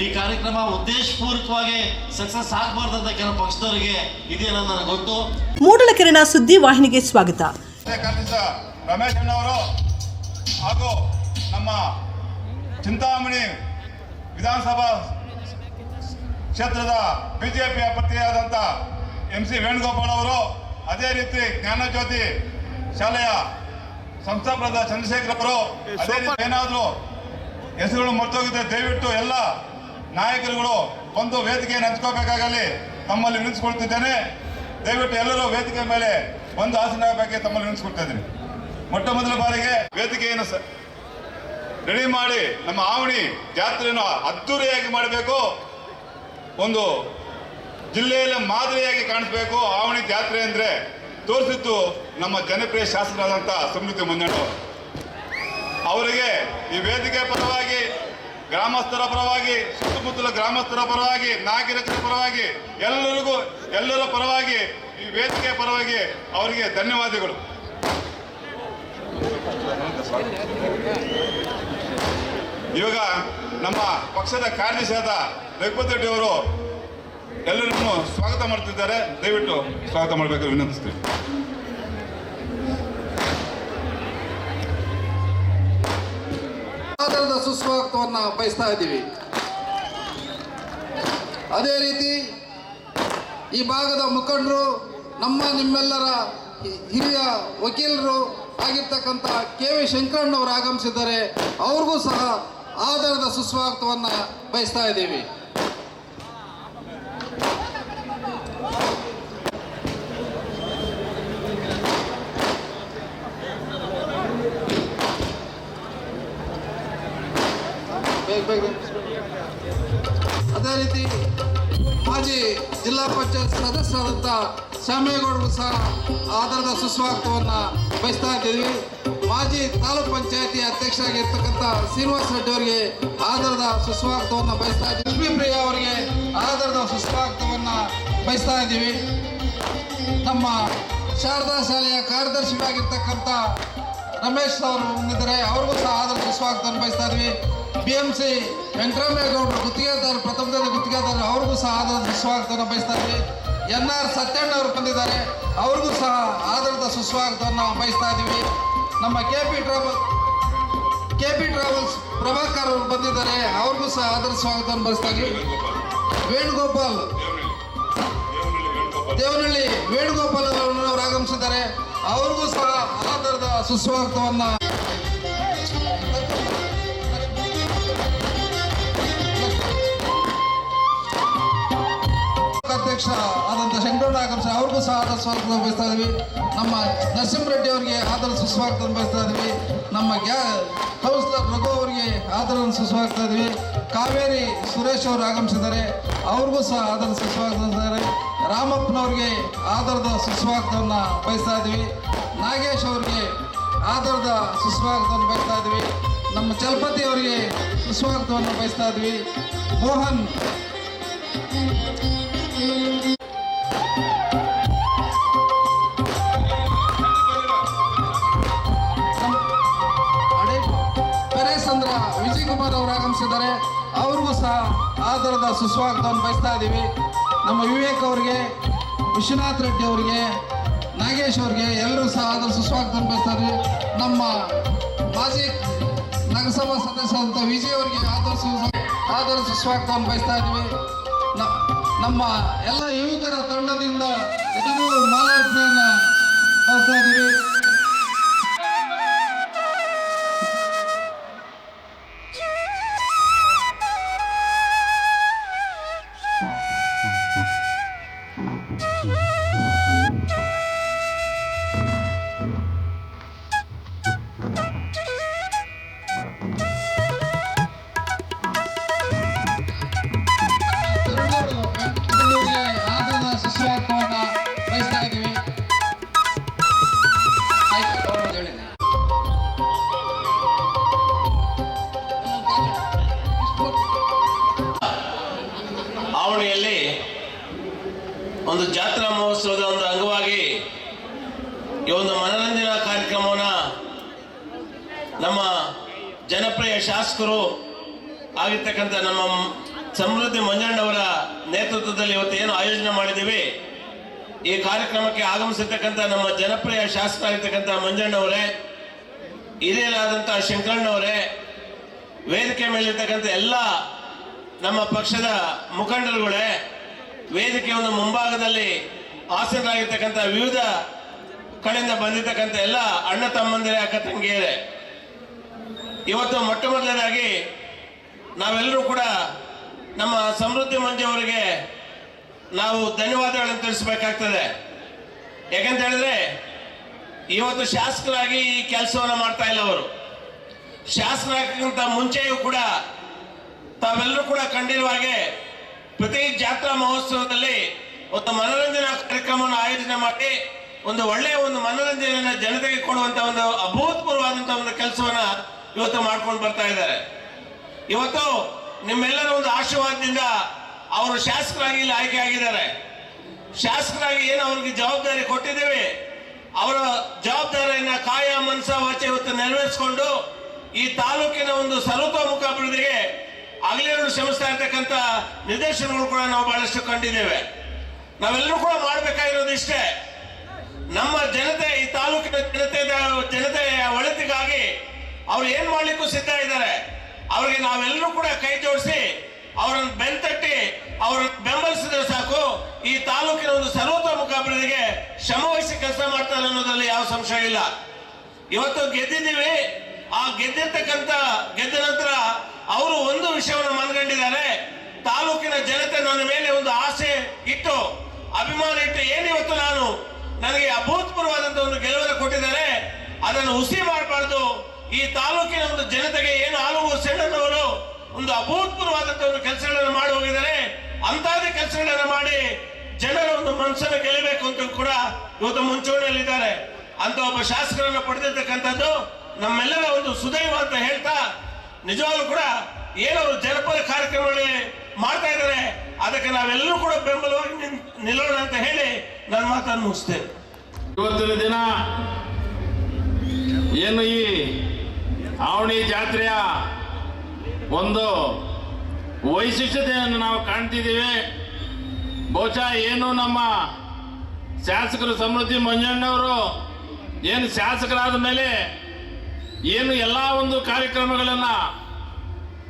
ಈ ಕಾರ್ಯಕ್ರಮ ಉದ್ದೇಶಪೂರ್ವಕವಾಗಿ ಸಕ್ಸಸ್ ಆಗಬಾರ್ದಂತ ಕೆಲವು ಪಕ್ಷದವರಿಗೆ ಇದೆಯಲ್ಲ ನನಗೆ ಗೊತ್ತು. ಮೂಡಲಕೆರೆನ ಸುದ್ದಿ ವಾಹಿನಿಗೆ ಸ್ವಾಗತ. ರಮೇಶ್ ಅವರು ಹಾಗೂ ನಮ್ಮ ಚಿಂತಾಮಣಿ ವಿಧಾನಸಭಾ ಕ್ಷೇತ್ರದ ಬಿಜೆಪಿ ಅಭ್ಯರ್ಥಿಯಾದಂಥ ಎಂ ಸಿ ವೇಣುಗೋಪಾಲ್ ಅವರು ಅದೇ ರೀತಿ ಜ್ಞಾನಜ್ಯೋತಿ ಶಾಲೆಯ ಸಂಸ್ಥಾಪಕರಾದ ಚಂದ್ರಶೇಖರ್ ಅವರು ಅದೇ ರೀತಿ ಏನಾದರೂ ಹೆಸರುಗಳು ಮರ್ತೋಗಿದ್ರೆ ದಯವಿಟ್ಟು ಎಲ್ಲ ನಾಯಕರುಗಳು ಒಂದು ವೇದಿಕೆಯನ್ನು ಹಂಚ್ಕೋಬೇಕಾಗಲಿ ತಮ್ಮಲ್ಲಿ ವಿನಿಸ್ಕೊಳ್ತಿದ್ದೇನೆ ದಯವಿಟ್ಟು ಎಲ್ಲರೂ ವೇದಿಕೆ ಮೇಲೆ ಒಂದು ಆಸನ ಬಗ್ಗೆ ತಮ್ಮಲ್ಲಿ ವಿನಿಸ್ಕೊಳ್ತಾ ಇದ್ದೀನಿ. ಮೊಟ್ಟ ಮೊದಲ ಬಾರಿಗೆ ವೇದಿಕೆಯನ್ನು ರೆಡಿ ಮಾಡಿ ನಮ್ಮ ಆವಣಿ ಜಾತ್ರೆಯನ್ನು ಅದ್ದೂರಿಯಾಗಿ ಮಾಡಬೇಕು. ಒಂದು ಜಿಲ್ಲೆಯಲ್ಲಿ ಮಾದರಿಯಾಗಿ ಕಾಣಿಸ್ಬೇಕು. ಆವಣಿ ಜಾತ್ರೆ ಅಂದ್ರೆ ತೋರಿಸಿದ್ದು ನಮ್ಮ ಜನಪ್ರಿಯ ಶಾಸಕರಾದಂಥ ಸಮೃದ್ಧಿ ಮಂಜಣ್ಣ ಅವರಿಗೆ ಈ ವೇದಿಕೆ ಪರವಾಗಿ ಗ್ರಾಮಸ್ಥರ ಪರವಾಗಿ, ಸುತ್ತಮುತ್ತಲ ಗ್ರಾಮಸ್ಥರ ಪರವಾಗಿ, ನಾಗರಿಕರ ಪರವಾಗಿ, ಎಲ್ಲರಿಗೂ, ಎಲ್ಲರ ಪರವಾಗಿ, ಈ ವೇದಿಕೆ ಪರವಾಗಿ ಅವರಿಗೆ ಧನ್ಯವಾದಗಳು. ಇವಾಗ ನಮ್ಮ ಪಕ್ಷದ ಕಾರ್ಯದರ್ಶಿಯಾದ ರಘುಪತಿ ರೆಡ್ಡಿ ಅವರು ಎಲ್ಲರನ್ನು ಸ್ವಾಗತ ಮಾಡ್ತಿದ್ದಾರೆ. ದಯವಿಟ್ಟು ಸ್ವಾಗತ ಮಾಡಬೇಕು ವಿನಂತಿಸ್ತೀವಿ ಆಧಾರದ ಸುಸ್ವಾಗತವನ್ನ ಬಯಸ್ತಾ ಇದ್ದೀವಿ. ಅದೇ ರೀತಿ ಈ ಭಾಗದ ಮುಖಂಡರು, ನಮ್ಮ ನಿಮ್ಮೆಲ್ಲರ ಹಿರಿಯ ವಕೀಲರು ಆಗಿರ್ತಕ್ಕಂಥ ಕೆ ವಿ ಶಂಕರಣ್ಣವರು ಆಗಮಿಸಿದ್ದಾರೆ. ಅವ್ರಿಗೂ ಸಹ ಆಧಾರದ ಸುಸ್ವಾಗತವನ್ನ ಬಯಸ್ತಾ ಇದ್ದೀವಿ. ಅದೇ ರೀತಿ ಮಾಜಿ ಜಿಲ್ಲಾ ಪಂಚಾಯತ್ ಸದಸ್ಯರಾದಂಥ ಶ್ಯಾಮೇಗೌಡರು ಸಹ ಆಧಾರದ ಸುಸ್ವಾಗತವನ್ನು ಬಯಸ್ತಾ ಇದ್ದೀವಿ. ಮಾಜಿ ತಾಲೂಕ್ ಪಂಚಾಯತಿ ಅಧ್ಯಕ್ಷರಾಗಿರ್ತಕ್ಕಂಥ ಶ್ರೀನಿವಾಸ ರೆಡ್ಡಿ ಅವರಿಗೆ ಆಧಾರದ ಸುಸ್ವಾಗತವನ್ನು ಬಯಸ್ತಾ ಇದ್ದೀವಿ. ಲಕ್ಷ್ಮೀ ಪ್ರಿಯ ಅವರಿಗೆ ಆಧಾರದ ಸುಸ್ವಾಗತವನ್ನು ಬಯಸ್ತಾ ಇದ್ದೀವಿ. ನಮ್ಮ ಶಾರದಾ ಶಾಲೆಯ ಕಾರ್ಯದರ್ಶಿಯಾಗಿರ್ತಕ್ಕಂಥ ರಮೇಶ್ ಅವರು ಬಂದಿದ್ದಾರೆ ಅವ್ರಿಗೂ ಸಹ ಆಧಾರ ಸುಸ್ವಾಗತವನ್ನು ಬಯಸ್ತಾ ಇದ್ವಿ ಬಿ ಎಂ ಸಿ ವೆಂಕಟರಾಮೇಗೌಡರು ಗುತ್ತಿಗೆದಾರರು ಪ್ರಥಮದಲ್ಲಿ ಗುತ್ತಿಗೆದಾರರು ಅವ್ರಿಗೂ ಸಹ ಆದರದ ಸುಸ್ವಾಗತವನ್ನು ಬಯಸ್ತಾ ಇದ್ದೀವಿ ಎನ್ ಆರ್ ಸತ್ಯಣ್ಣ ಅವರು ಬಂದಿದ್ದಾರೆ, ಅವ್ರಿಗೂ ಸಹ ಆಧಾರದ ಸುಸ್ವಾಗತವನ್ನು ಬಯಸ್ತಾ ಇದ್ದೀವಿ ನಮ್ಮ K P travel, K P travels Prabhakar ಅವರು ಬಂದಿದ್ದಾರೆ, ಅವ್ರಿಗೂ ಸಹ ಆದರ ಸ್ವಾಗತವನ್ನು ಬಯಸ್ತಾ ಇದ್ದೀವಿ ವೇಣುಗೋಪಾಲ್, ದೇವನಹಳ್ಳಿ ವೇಣುಗೋಪಾಲ್ ಅವರು ಆಗಮಿಸಿದ್ದಾರೆ, ಅವ್ರಿಗೂ ಸಹ ಆಧಾರದ ಸುಸ್ವಾಗತವನ್ನ ಅಧ್ಯಕ್ಷ ಆದಂಥ ಶಂಕರಣ್ಣ ಆಗಮಿಸ ಅವ್ರಿಗೂ ಸಹ ಆದರ ಸ್ವಾಗತ ಬಯಸ್ತಾ ಇದ್ವಿ. ನಮ್ಮ ನರಸಿಂಹರೆಡ್ಡಿ ಅವರಿಗೆ ಆದರ ಸುಸ್ವಾಗತ ಬಯಸ್ತಾ ಇದ್ವಿ. ನಮ್ಮ ಗ್ಯಾ, ಕೌನ್ಸಿಲರ್ ರಘು ಅವರಿಗೆ ಆದರ ಸುಸ್ವಾಗತ ಇದ್ವಿ. ಕಾವೇರಿ ಸುರೇಶ್ ಅವರು ಆಗಮಿಸಿದ್ದಾರೆ. ಅವ್ರಿಗೂ ಸಹ ಆದರ ಸುಸ್ವಾಗತ ರಾಮಪ್ಪನವ್ರಿಗೆ ಆಧಾರದ ಸುಸ್ವಾಗತವನ್ನು ಬಯಸ್ತಾ ಇದ್ವಿ. ನಾಗೇಶ್ ಅವ್ರಿಗೆ ಆಧಾರದ ಸುಸ್ವಾಗತವನ್ನು ಬಯಸ್ತಾ ಇದ್ವಿ. ನಮ್ಮ ಚಲಪತಿ ಅವರಿಗೆ ಸುಸ್ವಾಗತವನ್ನು ಬಯಸ್ತಾ ಇದ್ವಿ. ಮೋಹನ್. ಸಹ ಆಧಾರದ ಸುಸ್ವಾಗತವನ್ನು ಬಯಸ್ತಾ ಇದ್ದೀವಿ. ನಮ್ಮ ವಿವೇಕ್ ಅವರಿಗೆ, ವಿಶ್ವನಾಥ್ ರೆಡ್ಡಿ ಅವರಿಗೆ, ನಾಗೇಶ್ ಅವರಿಗೆ ಎಲ್ಲರೂ ಸಹ ಆಧಾರ ಸುಸ್ವಾಗತವನ್ನು ಬಯಸ್ತಾ ಇದ್ದೀವಿ. ನಮ್ಮ ಮಾಜಿ ನಗರಸಭಾ ಸದಸ್ಯರಂತ ವಿಜಯ್ ಅವರಿಗೆ ಆಧಾರ ಆಧಾರ ಸುಸ್ವಾಗತವನ್ನು ಬಯಸ್ತಾ ಇದ್ದೀವಿ. ನಮ್ಮ ಎಲ್ಲ ಯುವಕರ ತಂಡದಿಂದ ಮಾಲಾರ್ಪಣೆಯನ್ನು ಬಯಸ್ತಾ ಇದ್ದೀವಿ. ಒಂದು ಜಾತ್ರಾ ಮಹೋತ್ಸವದ ಒಂದು ಅಂಗವಾಗಿ ಈ ಒಂದು ಮನರಂಜನಾ ಕಾರ್ಯಕ್ರಮವನ್ನ ನಮ್ಮ ಜನಪ್ರಿಯ ಶಾಸಕರು ಆಗಿರ್ತಕ್ಕಂಥ ನಮ್ಮ ಸಮೃದ್ಧಿ ಮಂಜಣ್ಣವರ ನೇತೃತ್ವದಲ್ಲಿ ಇವತ್ತು ಏನು ಆಯೋಜನೆ ಮಾಡಿದ್ದೀವಿ, ಈ ಕಾರ್ಯಕ್ರಮಕ್ಕೆ ಆಗಮಿಸಿರ್ತಕ್ಕಂಥ ನಮ್ಮ ಜನಪ್ರಿಯ ಶಾಸಕರಾಗಿರ್ತಕ್ಕಂಥ ಮಂಜಣ್ಣವರೇ, ಹಿರಿಯರಾದಂಥ ಶಂಕರಣ್ಣವರೇ, ವೇದಿಕೆ ಮೇಲಿರ್ತಕ್ಕಂಥ ಎಲ್ಲ ನಮ್ಮ ಪಕ್ಷದ ಮುಖಂಡರುಗಳೇ ವೇದಿಕೆಯ ಒಂದು ಮುಂಭಾಗದಲ್ಲಿ ಆಸೀನರಾಗಿರ್ತಕ್ಕಂಥ ವಿವಿಧ ಕಡೆಯಿಂದ ಬಂದಿರತಕ್ಕಂಥ ಎಲ್ಲ ಅಣ್ಣ ತಮ್ಮಂದಿರೇ, ಅಕ್ಕ ತಂಗಿಯರೇ. ಇವತ್ತು ಮೊಟ್ಟ ಮೊದಲನೇದಾಗಿ ನಾವೆಲ್ಲರೂ ಕೂಡ ನಮ್ಮ ಸಮೃದ್ಧಿ ಮಂಜು ಅವರಿಗೆ ನಾವು ಧನ್ಯವಾದಗಳನ್ನು ತಿಳಿಸಬೇಕಾಗ್ತದೆ. ಯಾಕಂತ ಹೇಳಿದ್ರೆ, ಇವತ್ತು ಶಾಸಕರಾಗಿ ಈ ಕೆಲಸವನ್ನು ಮಾಡ್ತಾ ಇಲ್ಲ ಅವರು. ಶಾಸಕರಾಗಕ್ಕಿಂತ ಮುಂಚೆಯೂ ಕೂಡ ತಾವೆಲ್ಲರೂ ಕೂಡ ಕಂಡಿರುವ ಹಾಗೆ ಪ್ರತಿ ಜಾತ್ರಾ ಮಹೋತ್ಸವದಲ್ಲಿ ಒಂದು ಮನೋರಂಜನಾ ಕಾರ್ಯಕ್ರಮವನ್ನು ಆಯೋಜನೆ ಮಾಡಿ ಒಂದು ಒಳ್ಳೆಯ ಒಂದು ಮನೋರಂಜನೆಯನ್ನ ಜನತೆಗೆ ಕೊಡುವಂತ ಒಂದು ಅಭೂತಪೂರ್ವವಾದಂತಹ ಒಂದು ಕೆಲಸವನ್ನ ಇವತ್ತು ಮಾಡ್ಕೊಂಡು ಬರ್ತಾ ಇದ್ದಾರೆ. ಇವತ್ತು ನಿಮ್ಮೆಲ್ಲರ ಒಂದು ಆಶೀರ್ವಾದದಿಂದ ಅವರು ಶಾಸಕರಾಗಿ ಇಲ್ಲಿ ಆಯ್ಕೆ ಆಗಿದ್ದಾರೆ. ಶಾಸಕರಾಗಿ ಏನು ಅವ್ರಿಗೆ ಜವಾಬ್ದಾರಿ ಕೊಟ್ಟಿದ್ದೇವೆ. ಅವರ ಜವಾಬ್ದಾರಿಯನ್ನ ಕಾಯ ಮನಸ ವಾಚೆ ಇವತ್ತು ನೆರವೇರಿಸಿಕೊಂಡು ಈ ತಾಲೂಕಿನ ಒಂದು ಸರ್ವತೋಮುಖ ಅಭಿವೃದ್ಧಿಗೆ ಹಗಲಿರುಳು ಸಂಸ್ಥೆ ಅಂತಕ್ಕಂಥ ನಿರ್ದೇಶನಗಳು ಕೂಡ ನಾವು ಬಹಳಷ್ಟು ಕಂಡಿದ್ದೇವೆ. ನಾವೆಲ್ಲರೂ ಕೂಡ ಮಾಡಬೇಕಾಗಿರೋದು ಇಷ್ಟೇ. ನಮ್ಮ ಜನತೆ, ಈ ತಾಲೂಕಿನ ಜನತೆ ಜನತೆಯ ಒಳಿತಿಗಾಗಿ ಅವ್ರು ಏನ್ ಮಾಡ್ಲಿಕ್ಕೂ ಸಿದ್ಧ ಇದ್ದಾರೆ. ಅವ್ರಿಗೆ ನಾವೆಲ್ಲರೂ ಕೂಡ ಕೈ ಜೋಡಿಸಿ ಅವರನ್ನು ಬೆಂತಟ್ಟಿ, ಅವರನ್ನು ಬೆಂಬಲಿಸಿದ್ರೆ ಸಾಕು. ಈ ತಾಲೂಕಿನ ಒಂದು ಸರ್ವತೋಮುಖ ಅಭಿವೃದ್ಧಿಗೆ ಶ್ರಮವಹಿಸಿ ಕೆಲಸ ಮಾಡ್ತಾರೆ ಅನ್ನೋದ್ರಲ್ಲಿ ಯಾವ ಸಂಶಯ ಇಲ್ಲ. ಇವತ್ತು ಗೆದ್ದಿದ್ದೀವಿ. ಆ ಗೆದ್ದಿರ್ತಕ್ಕಂಥ, ಗೆದ್ದ ನಂತರ ಅವರು ಒಂದು ವಿಷಯವನ್ನು ಮನಗಂಡಿದ್ದಾರೆ. ತಾಲೂಕಿನ ಜನತೆ ನನ್ನ ಮೇಲೆ ಒಂದು ಆಸೆ ಇಟ್ಟು, ಅಭಿಮಾನ ಇಟ್ಟು ಏನಿವತ್ತು ನಾನು ನನಗೆ ಅಭೂತಪೂರ್ವವಾದಂತ ಒಂದು ಗೆಲುವನ್ನು ಕೊಟ್ಟಿದ್ದಾರೆ. ಅದನ್ನು ಹುಸಿ ಮಾಡಬಾರ್ದು. ಈ ತಾಲೂಕಿನ ಒಂದು ಜನತೆಗೆ ಏನು ಆಲೂರು ಸೆಣ್ಣನವರು ಒಂದು ಅಭೂತಪೂರ್ವವಾದಂತ ಒಂದು ಕೆಲಸಗಳನ್ನು ಮಾಡಿ ಹೋಗಿದ್ದಾರೆ. ಅಂತಾದ ಕೆಲಸಗಳನ್ನು ಮಾಡಿ ಜನರ ಒಂದು ಮನಸ್ಸನ್ನು ಗೆಲ್ಲಬೇಕು ಅಂತ ಕೂಡ ಇವತ್ತು ಮುಂಚೂಣಿಯಲ್ಲಿದ್ದಾರೆ. ಅಂತ ಒಬ್ಬ ಶಾಸಕರನ್ನು ಪಡೆದಿರ್ತಕ್ಕಂಥದ್ದು ನಮ್ಮೆಲ್ಲರ ಒಂದು ಸುದೈವ ಅಂತ ಹೇಳ್ತಾ ನಿಜವಾಗ್ಲೂ ಕೂಡ ಏನವರು ಜನಪದ ಕಾರ್ಯಕ್ರಮಗಳಲ್ಲಿ ಮಾಡ್ತಾ ಇದ್ದಾರೆ. ಅದಕ್ಕೆ ನಾವೆಲ್ಲರೂ ಕೂಡ ಬೆಂಬಲವಾಗಿ ನಿಲ್ಲೋಣ ಅಂತ ಹೇಳಿ ನನ್ನ ಮಾತನ್ನು ಮುಗಿಸ್ತೇನೆ. ಇವತ್ತಿನ ದಿನ ಏನು ಈ ಆವಣಿ ಜಾತ್ರೆಯ ಒಂದು ವೈಶಿಷ್ಟ್ಯತೆಯನ್ನು ನಾವು ಕಾಣ್ತಿದ್ದೀವಿ. ಬಹುಶಃ ಏನು ನಮ್ಮ ಶಾಸಕರು ಸಮೃದ್ಧಿ ಮಂಜಣ್ಣವರು ಏನು ಶಾಸಕರಾದ ಮೇಲೆ ಏನು ಎಲ್ಲ ಒಂದು ಕಾರ್ಯಕ್ರಮಗಳನ್ನು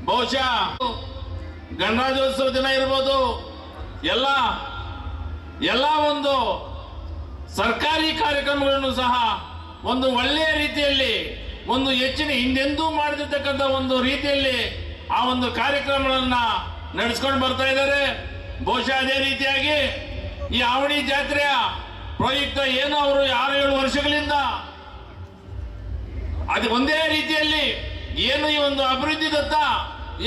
ಬಹುಶಃ ಗಣರಾಜ್ಯೋತ್ಸವ ದಿನ ಇರ್ಬೋದು, ಎಲ್ಲ ಎಲ್ಲ ಒಂದು ಸರ್ಕಾರಿ ಕಾರ್ಯಕ್ರಮಗಳನ್ನು ಸಹ ಒಂದು ಒಳ್ಳೆಯ ರೀತಿಯಲ್ಲಿ, ಒಂದು ಹೆಚ್ಚಿನ ಹಿಂದೆಂದೂ ಮಾಡದಿರ್ತಕ್ಕಂಥ ಒಂದು ರೀತಿಯಲ್ಲಿ ಆ ಒಂದು ಕಾರ್ಯಕ್ರಮಗಳನ್ನ ನಡೆಸ್ಕೊಂಡು ಬರ್ತಾ ಇದ್ದಾರೆ. ಬಹುಶಃ ಅದೇ ರೀತಿಯಾಗಿ ಈ ಆವಣಿ ಜಾತ್ರೆಯ ಪ್ರಯುಕ್ತ ಏನು ಅವರು ಆರು ಏಳು ವರ್ಷಗಳಿಂದ ಅದು ಒಂದೇ ರೀತಿಯಲ್ಲಿ ಏನು ಈ ಒಂದು ಅಭಿವೃದ್ಧಿ ದತ್ತ,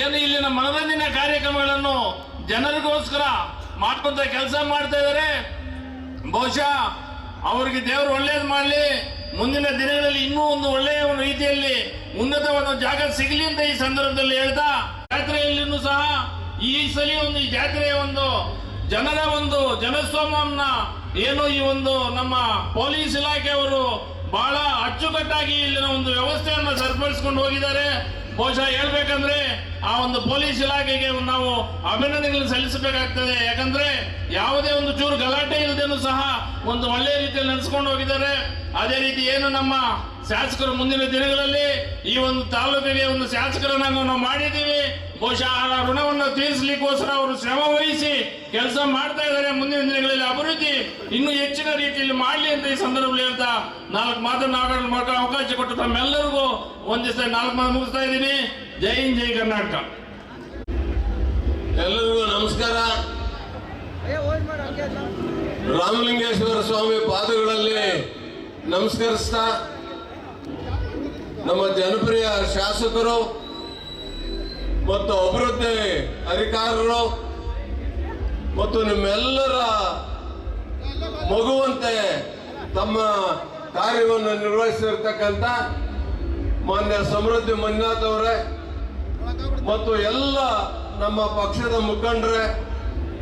ಏನು ಇಲ್ಲಿನ ಮನರಂಜನೆ ಕಾರ್ಯಕ್ರಮಗಳನ್ನು ಜನರಿಗೋಸ್ಕರ ಮಾಡ್ಕೊಂತ ಕೆಲಸ ಮಾಡ್ತಾ ಇದ್ದಾರೆ ಬಹುಶಃ ಅವರಿಗೆ ದೇವರು ಒಳ್ಳೇದು ಮಾಡಲಿ, ಮುಂದಿನ ದಿನಗಳಲ್ಲಿ ಇನ್ನೂ ಒಂದು ಒಳ್ಳೆಯ ಒಂದು ರೀತಿಯಲ್ಲಿ ಉನ್ನತವಾದ ಜಾಗ ಸಿಗಲಿ ಅಂತ ಈ ಸಂದರ್ಭದಲ್ಲಿ ಹೇಳ್ತಾ, ಜಾತ್ರೆಯಲ್ಲಿನೂ ಸಹ ಈ ಸಲ ಒಂದು ಈ ಜಾತ್ರೆಯ ಒಂದು ಜನರ ಒಂದು ಜನಸ್ತೋಮವನ್ನ ಏನು ಈ ಒಂದು ನಮ್ಮ ಪೊಲೀಸ್ ಇಲಾಖೆಯವರು ಬಹಳ ಅಚ್ಚುಕಟ್ಟಾಗಿ ಇಲ್ಲಿನ ಒಂದು ವ್ಯವಸ್ಥೆಯನ್ನು ಸರಿಪಡಿಸಿಕೊಂಡು ಹೋಗಿದ್ದಾರೆ. ಬಹುಶಃ ಹೇಳ್ಬೇಕಂದ್ರೆ ಆ ಒಂದು ಪೊಲೀಸ್ ಇಲಾಖೆಗೆ ನಾವು ಅಭಿನಂದನೆಗಳನ್ನು ಸಲ್ಲಿಸಬೇಕಾಗ್ತದೆ. ಯಾಕಂದ್ರೆ ಯಾವುದೇ ಒಂದು ಚೂರು ಗಲಾಟೆ ಇಲ್ಲದೇನು ಸಹ ಒಂದು ಒಳ್ಳೆಯ ರೀತಿಯಲ್ಲಿ ನಡೆಸ್ಕೊಂಡು ಹೋಗಿದ್ದಾರೆ. ಅದೇ ರೀತಿ ಏನು ನಮ್ಮ ಶಾಸಕರು ಮುಂದಿನ ದಿನಗಳಲ್ಲಿ ಈ ಒಂದು ತಾಲೂಕಿಗೆ ಒಂದು ಶಾಸಕರನ್ನ ನಾವು ಮಾಡಿದ್ದೀವಿ. ಬಹುಶಃ ಆ ಋಣವನ್ನು ತೀರಿಸಲಿಕ್ಕೋಸ್ಕರ ಅವರು ಶ್ರಮ ವಹಿಸಿ ಕೆಲಸ ಮಾಡ್ತಾ ಇದ್ದಾರೆ. ಮುಂದಿನ ದಿನಗಳಲ್ಲಿ ಅಭಿವೃದ್ಧಿ ಇನ್ನೂ ಹೆಚ್ಚಿನ ರೀತಿಯಲ್ಲಿ ಮಾಡಲಿ ಅಂತ ಈ ಸಂದರ್ಭದಲ್ಲಿ ಅಂತ ನಾಲ್ಕು ಮಾತನ್ನು ಆಡೋಣ ಮೂಲಕ ಅವಕಾಶ ಕೊಟ್ಟು ತಮ್ಮೆಲ್ಲರಿಗೂ ಒಂದಿಸ ನಾಲ್ಕು ಮಾತು ಮುಗಿಸ್ತಾ ಇದ್ದೀನಿ. ಜೈ ಹಿಂದ್, ಜೈ ಕರ್ನಾಟಕ. ಎಲ್ಲರಿಗೂ ನಮಸ್ಕಾರ. ರಾಮಲಿಂಗೇಶ್ವರ ಸ್ವಾಮಿ ಪಾದಗಳಲ್ಲಿ ನಮಸ್ಕರಿಸ್ತಾ ನಮ್ಮ ಜನಪ್ರಿಯ ಶಾಸಕರು ಮತ್ತು ಅಭಿವೃದ್ಧಿ ಅಧಿಕಾರರು ಮತ್ತು ನಿಮ್ಮೆಲ್ಲರ ಮಗುವಂತೆ ತಮ್ಮ ಕಾರ್ಯವನ್ನು ನಿರ್ವಹಿಸಿರ್ತಕ್ಕಂಥ ಮಾನ್ಯ ಸಮೃದ್ಧಿ ಮಂಜುನಾಥ್ ಅವರೇ ಮತ್ತು ಎಲ್ಲ ನಮ್ಮ ಪಕ್ಷದ ಮುಖಂಡರೇ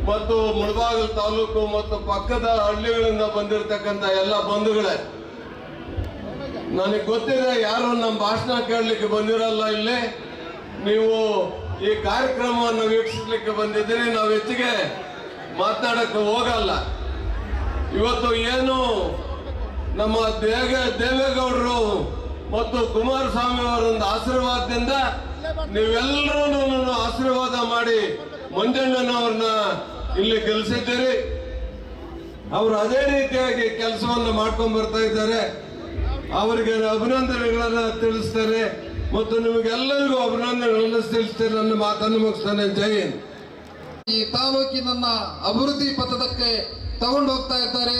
ಮತ್ತು ಮುಳಬಾಗಲ್ ತಾಲೂಕು ಮತ್ತು ಪಕ್ಕದ ಹಳ್ಳಿಗಳಿಂದ ಬಂದಿರತಕ್ಕಂಥ ಎಲ್ಲ ಬಂಧುಗಳೇ, ನನಗೆ ಗೊತ್ತಿದೆ ಯಾರು ನಮ್ಮ ಭಾಷಣ ಕೇಳಲಿಕ್ಕೆ ಬಂದಿರಲ್ಲ ಇಲ್ಲಿ. ನೀವು ಈ ಕಾರ್ಯಕ್ರಮವನ್ನು ವೀಕ್ಷಿಸಲಿಕ್ಕೆ ಬಂದಿದ್ದೀರಿ, ನಾವು ಹೆಚ್ಚಿಗೆ ಮಾತನಾಡಕ್ಕೆ ಹೋಗಲ್ಲ. ಇವತ್ತು ಏನು ನಮ್ಮ ದೇಗ, ದೇವೇಗೌಡರು ಮತ್ತು ಕುಮಾರಸ್ವಾಮಿ ಅವರೊಂದು ಆಶೀರ್ವಾದದಿಂದ ನೀವೆಲ್ಲರೂ ಆಶೀರ್ವಾದ ಮಾಡಿ ಮಂಜಣ್ಣನವ್ರನ್ನ ಇಲ್ಲಿ ಗೆಲ್ಲಿಸಿದ್ದೀರಿ ಅವರು ಅದೇ ರೀತಿಯಾಗಿ ಕೆಲಸವನ್ನು ಮಾಡ್ಕೊಂಡು ಬರ್ತಾ ಇದ್ದಾರೆ. ಅವರಿಗೆ ಅಭಿನಂದನೆಗಳನ್ನ ತಿಳಿಸ್ತಾರೆ. ಮತ್ತು ನಿಮಗೆಲ್ಲರಿಗೂ ಅಭಿನಂದನೆಗಳನ್ನು ತಿಳಿಸ್ತೇನೆ ನನ್ನ ಮಾತನ್ನು ಮುಗಿಸ್ತಾನೆ. ಜೈ ಹಿಂದ್. ಈ ತಾಲೂಕಿನನ್ನ ಅಭಿವೃದ್ಧಿ ಪಥದಕ್ಕೆ ತಗೊಂಡು ಹೋಗ್ತಾ ಇದ್ದಾರೆ.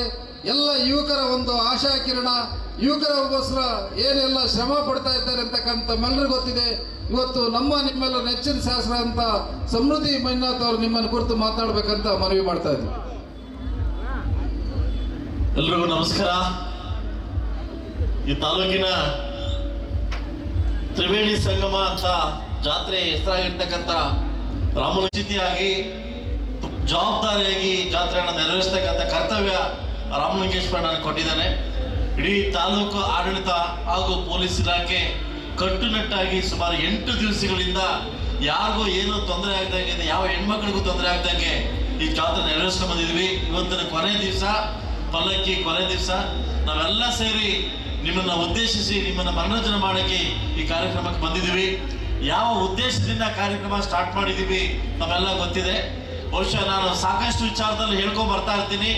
ಎಲ್ಲ ಯುವಕರ ಒಂದು ಆಶಾ ಕಿರಣ ಯುವಕರಿಗೋಸ್ಕರ ಏನೆಲ್ಲ ಶ್ರಮ ಪಡ್ತಾ ಇದ್ದಾರೆ ಅಂತಕ್ಕಂಥ ತಮ್ಮೆಲ್ಲರಿಗೂ ಗೊತ್ತಿದೆ. ಇವತ್ತು ನಮ್ಮ ನಿಮ್ಮೆಲ್ಲ ನೆಚ್ಚಿನ ಶಾಸ್ತ್ರ ಅಂತ ಸಮೃದ್ಧಿ ಮಂಜುನಾಥ್ ಅವರು ನಿಮ್ಮನ್ನು ಕುರಿತು ಮಾತಾಡ್ಬೇಕಂತ ಮನವಿ ಮಾಡ್ತಾ ಇದ್ದೀವಿ ಎಲ್ರಿಗೂ ನಮಸ್ಕಾರ. ಈ ತಾಲೂಕಿನ ತ್ರಿವೇಣಿ ಸಂಗಮ ಅಂತ ಜಾತ್ರೆ ಹೆಸರಾಗಿರ್ತಕ್ಕಂಥ ರಾಮಲಿಂಗಿತಿಯಾಗಿ ಜವಾಬ್ದಾರಿಯಾಗಿ ಜಾತ್ರೆಯನ್ನು ನೆರವೇರಿಸ್ತಕ್ಕಂಥ ಕರ್ತವ್ಯ ರಾಮಲಿಂಗೇಶ್ವರ ನನಗೆ ಕೊಟ್ಟಿದ್ದಾನೆ. ಇಡೀ ತಾಲೂಕು ಆಡಳಿತ ಹಾಗೂ ಪೊಲೀಸ್ ಇಲಾಖೆ ಕಟ್ಟುನಟ್ಟಾಗಿ ಸುಮಾರು ಎಂಟು ದಿವಸಗಳಿಂದ ಯಾರಿಗೂ ಏನು ತೊಂದರೆ ಆಗ್ದಂಗೆ, ಯಾವ ಹೆಣ್ಮಕ್ಳಿಗೂ ತೊಂದರೆ ಆಗ್ದಂಗೆ ಈ ಜಾತ್ರೆ ನೆರವೇರಿಸ್ಕೊಂಡು ಬಂದಿದ್ವಿ ಇವತ್ತಿನ ಕೊನೆ ದಿವಸ ಪಲ್ಲಕ್ಕಿ ಕೊನೆ ದಿವಸ. ನಾವೆಲ್ಲ ಸೇರಿ ನಿಮ್ಮನ್ನ ಉದ್ದೇಶಿಸಿ ನಿಮ್ಮನ್ನ ಮನರಂಜನೆ ಮಾಡಕ್ಕೆ ಈ ಕಾರ್ಯಕ್ರಮಕ್ಕೆ ಬಂದಿದ್ದೀವಿ. ಯಾವ ಉದ್ದೇಶದಿಂದ ಕಾರ್ಯಕ್ರಮ ಸ್ಟಾರ್ಟ್ ಮಾಡಿದ್ದೀವಿ ನಮ್ಮೆಲ್ಲ ಗೊತ್ತಿದೆ. ಬಹುಶಃ ನಾನು ಸಾಕಷ್ಟು ವಿಚಾರದಲ್ಲಿ ಹೇಳ್ಕೊಂಡ್ ಬರ್ತಾ ಇರ್ತೀನಿ.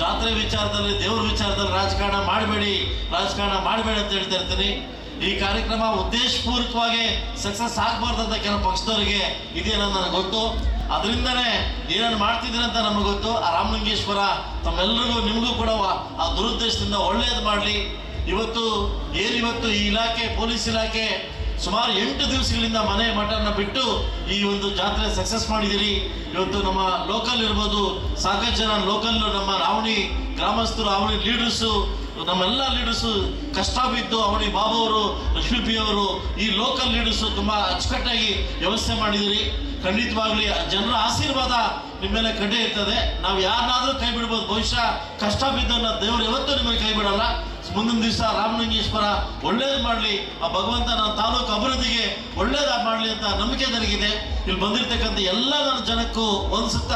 ಜಾತ್ರೆ ವಿಚಾರದಲ್ಲಿ, ದೇವ್ರ ವಿಚಾರದಲ್ಲಿ ರಾಜಕಾರಣ ಮಾಡಬೇಡಿ ರಾಜಕಾರಣ ಮಾಡಬೇಡಿ ಅಂತ ಹೇಳ್ತಾ ಇರ್ತೀನಿ. ಈ ಕಾರ್ಯಕ್ರಮ ಉದ್ದೇಶಪೂರ್ವಕವಾಗಿ ಸಕ್ಸಸ್ ಆಗಬಾರ್ದಂತ ಕೆಲವು ಪಕ್ಷದವರಿಗೆ ಇದೆಯಲ್ಲ ನನಗೆ ಗೊತ್ತು. ಅದರಿಂದನೇ ಏನೇನು ಮಾಡ್ತಿದ್ದೀರ ಅಂತ ನಮಗೆ ಗೊತ್ತು. ಆ ರಾಮಲಿಂಗೇಶ್ವರ ತಮ್ಮೆಲ್ಲರಿಗೂ ನಿಮಗೂ ಕೂಡ ಆ ದುರುದ್ದೇಶದಿಂದ ಒಳ್ಳೆಯದು ಮಾಡಲಿ. ಇವತ್ತು ಏನಿವತ್ತು ಈ ಇಲಾಖೆ, ಪೊಲೀಸ್ ಇಲಾಖೆ ಸುಮಾರು ಎಂಟು ದಿವಸಗಳಿಂದ ಮನೆ ಮಠನ ಬಿಟ್ಟು ಈ ಒಂದು ಜಾತ್ರೆ ಸಕ್ಸಸ್ ಮಾಡಿದ್ದೀರಿ ಇವತ್ತು ನಮ್ಮ ಲೋಕಲ್ ಇರ್ಬೋದು, ಸಾಕಷ್ಟು ಜನ ಲೋಕಲ್ ನಮ್ಮ ರಾವಣಿ ಗ್ರಾಮಸ್ಥರು ರಾವಣಿ ಲೀಡರ್ಸು ನಮ್ಮೆಲ್ಲ ಲೀಡರ್ಸು ಕಷ್ಟ ಬಿದ್ದು ಅವನಿ ಬಾಬು ಅವರು ಲಕ್ಷ್ಮೀ ಪಿ ಅವರು ಈ ಲೋಕಲ್ ಲೀಡರ್ಸು ತುಂಬಾ ಅಚ್ಚುಕಟ್ಟಾಗಿ ವ್ಯವಸ್ಥೆ ಮಾಡಿದಿರಿ. ಖಂಡಿತವಾಗ್ಲಿ ಜನರ ಆಶೀರ್ವಾದ ನಿಮ್ಮ ಮೇಲೆ ಕಡ್ಡೆ ಇರ್ತದೆ. ನಾವು ಯಾರನ್ನಾದ್ರೂ ಕೈ ಬಿಡ್ಬೋದು. ಬಹುಶಃ ಕಷ್ಟ ಬಿದ್ದನ್ನ ದೇವರು ಯಾವತ್ತೂ ನಿಮಗೆ ಕೈ ಬಿಡಲ್ಲ. ಮುಂದಿನ ದಿವಸ ರಾಮಲಿಂಗೇಶ್ವರ ಒಳ್ಳೇದು ಮಾಡಲಿ. ಆ ಭಗವಂತ ನನ್ನ ತಾಲೂಕು ಅಭಿವೃದ್ಧಿಗೆ ಒಳ್ಳೇದು ಮಾಡಲಿ ಅಂತ ನಂಬಿಕೆ ನನಗಿದೆ. ಇಲ್ಲಿ ಬಂದಿರತಕ್ಕಂಥ ಎಲ್ಲ ನನ್ನ ಜನಕ್ಕೂ ಒಂದ್ಸುತ್ತ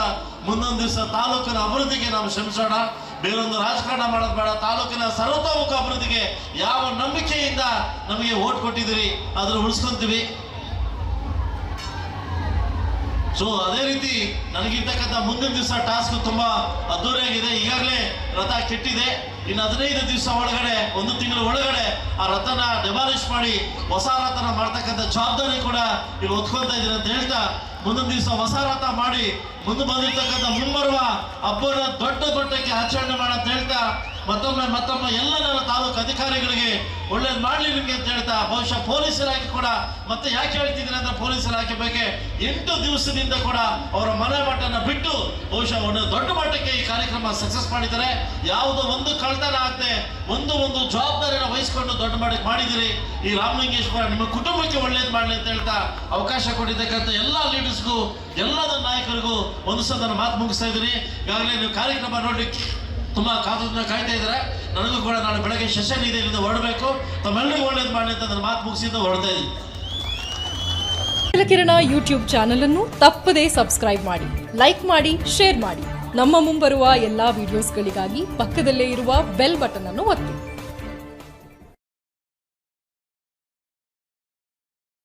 ಮುಂದೊಂದು ದಿವಸ ತಾಲೂಕಿನ ಅಭಿವೃದ್ಧಿಗೆ ನಾವು ಶ್ರಮಿಸೋಣ. ಬೇರೊಂದು ರಾಜಕಾರಣ ಮಾಡೋದು ಬೇಡ. ತಾಲೂಕಿನ ಸರ್ವತೋಮುಖ ಅಭಿವೃದ್ಧಿಗೆ ಯಾವ ನಂಬಿಕೆಯಿಂದ ನಮಗೆ ಓಟ್ ಕೊಟ್ಟಿದ್ದೀರಿ, ಅದನ್ನು ಉಳಿಸ್ಕೊಂತೀವಿ. ಸೊ ಅದೇ ರೀತಿ ನನಗಿರ್ತಕ್ಕಂಥ ಮುಂದಿನ ದಿವಸ ಟಾಸ್ಕ್ ತುಂಬಾ ಅದ್ದೂರಿಯಾಗಿದೆ. ಈಗಾಗಲೇ ರಥ ಕೆಟ್ಟಿದೆ. ಇನ್ನು ಹದಿನೈದು ದಿವಸ ಒಳಗಡೆ, ಒಂದು ತಿಂಗಳ ಒಳಗಡೆ ಆ ರಥನ ಡೆಮಾಲಿಷ್ ಮಾಡಿ, ಹೊಸ ರಥನ ಮಾಡ್ತಕ್ಕಂಥ ಜವಾಬ್ದಾರಿ ಕೂಡ ಇಲ್ಲಿ ಒತ್ಕೊಳ್ತಾ ಇದ್ದೀನಿ ಅಂತ ಹೇಳ್ತಾ ಮುಂದಿನ ದಿವಸ ಹೊಸ ರಥ ಮಾಡಿ ಮುಂದೆ ಬಂದಿರ್ತಕ್ಕಂಥ ಮುಂಬರುವ ಹಬ್ಬನ ದೊಡ್ಡ ದೊಡ್ಡಕ್ಕೆ ಆಚರಣೆ ಮಾಡುತ್ತೆ. ಮತ್ತೊಮ್ಮೆ ಮತ್ತೊಮ್ಮೆ ಎಲ್ಲ ನನ್ನ ತಾಲೂಕು ಅಧಿಕಾರಿಗಳಿಗೆ ಒಳ್ಳೇದು ಮಾಡಲಿ ನಿಮಗೆ ಅಂತ ಹೇಳ್ತಾ, ಬಹುಶಃ ಪೊಲೀಸ್ ಕೂಡ, ಮತ್ತೆ ಯಾಕೆ ಹೇಳ್ತಿದ್ದೀನಿ ಅಂದ್ರೆ ಪೊಲೀಸ್ ಇಲಾಖೆ ಬಗ್ಗೆ ಎಂಟು ದಿವಸದಿಂದ ಕೂಡ ಅವರ ಮನೆ ಮಟ್ಟನ ಬಿಟ್ಟು ಬಹುಶಃ ಒಂದು ದೊಡ್ಡ ಮಟ್ಟಕ್ಕೆ ಈ ಕಾರ್ಯಕ್ರಮ ಸಕ್ಸಸ್ ಮಾಡಿದ್ದಾರೆ. ಯಾವುದೋ ಒಂದು ಕಳ್ತನ ಆಗದೆ ಒಂದು ಒಂದು ಜವಾಬ್ದಾರಿಯನ್ನು ವಹಿಸಿಕೊಂಡು ದೊಡ್ಡ ಮಟ್ಟಕ್ಕೆ ಮಾಡಿದಿರಿ ಈ ರಾಮಲಿಂಗೇಶ್ವರ ನಿಮ್ಮ ಕುಟುಂಬಕ್ಕೆ ಒಳ್ಳೇದು ಮಾಡಲಿ ಅಂತ ಹೇಳ್ತಾ ಅವಕಾಶ ಕೊಟ್ಟಿದ್ದಕ್ಕಂಥ ಎಲ್ಲ ಲೀಡರ್ಸ್ಗೂ ಎಲ್ಲದ ನಾಯಕರಿಗೂ ಒಂದು ಸದನ ಮಾತು ಮುಗಿಸ್ತಾ ಇದ್ದೀನಿ. ಈಗಾಗಲೇ ನೀವು ಕಾರ್ಯಕ್ರಮ ನೋಡ್ಲಿಕ್ಕೆ ತುಂಬಾ ಕಾತುರದಿಂದ ಕಾಯ್ತಾ ಇದ್ದಾರೆ. ನನಗೂ ಕೂಡ ನಾಳೆ ಬೆಳಗ್ಗೆ ಸೆಷನ್ ಇದೆ, ಇಲ್ಲಿಂದ ಹೊರಡಬೇಕು. ತಮ್ಮೆಲ್ಲರಿಗೂ ಒಳ್ಳೇದು ಮಾಡಿ ಅಂತ ನನ್ನ ಮಾತು ಮುಗಿಸಿದ್ದು ಹೊರಡ್ತಾ ಇದ್ದೀನಿ. ಕಿರಣ ಯೂಟ್ಯೂಬ್ ಚಾನಲ್ ಅನ್ನು ತಪ್ಪದೇ ಸಬ್ಸ್ಕ್ರೈಬ್ ಮಾಡಿ ಲೈಕ್ ಮಾಡಿ ಶೇರ್ ಮಾಡಿ. ನಮ್ಮ ಮುಂಬರುವ ಎಲ್ಲಾ ವಿಡಿಯೋಸ್ಗಳಿಗಾಗಿ ಪಕ್ಕದಲ್ಲೇ ಇರುವ ಬೆಲ್ ಬಟನ್ ಅನ್ನು ಒತ್ತಿ.